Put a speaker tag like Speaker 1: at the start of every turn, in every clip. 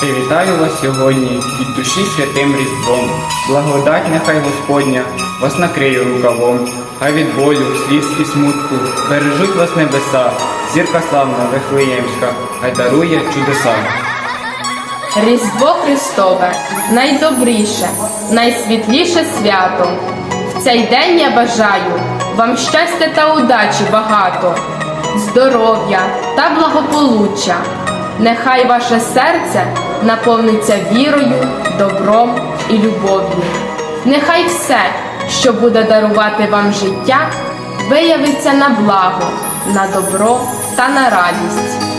Speaker 1: Привітаю вас сьогодні від душі святим Різдвом. Благодать нехай Господня вас накриє рукавом, хай від болю, сліз і смутку бережуть вас небеса, зірка славна Вифлеємська, хай дарує чудеса.
Speaker 2: Різдво Христове найдобріше, найсвітліше свято. В цей день я бажаю вам щастя та удачі багато, здоров'я та благополуччя. Нехай ваше серце наповниться вірою, добром і любов'ю. Нехай все, що буде дарувати вам життя, виявиться на благо, на добро та на радість.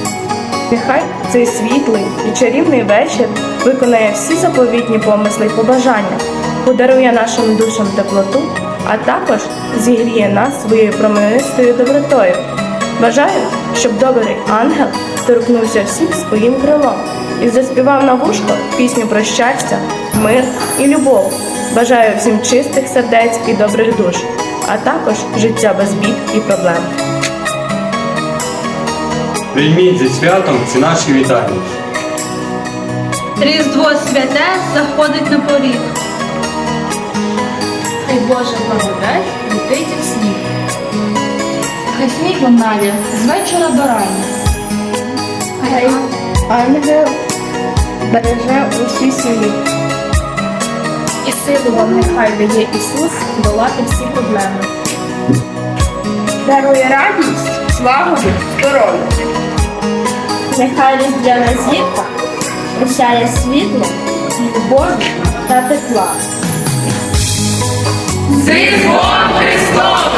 Speaker 3: Нехай цей світлий і чарівний вечір виконає всі заповітні помисли й побажання, подарує нашим душам теплоту, а також зігріє нас своєю променистою добротою. Бажаю, щоб добрий ангел торкнувся всіх своїм крилом і заспівав на вушко пісню про щастя, мир і любов. Бажаю всім чистих сердець і добрих душ, а також життя без бід і проблем.
Speaker 4: Прийміть зі святом ці наші вітання.
Speaker 5: Різдво святе заходить на поріг.
Speaker 2: Хай Божа благодать летить як сніг.
Speaker 6: Хай світло наві з вечора до рання.
Speaker 3: Хай ангел береже усі сім'ї.
Speaker 2: І силу вам нехай дає Ісус долати всі проблеми.
Speaker 3: дарує радість, славу, здоров'я. Нехай різдвяна зірка просяє світло, любові та тепла.
Speaker 2: З Різдвом Христовим!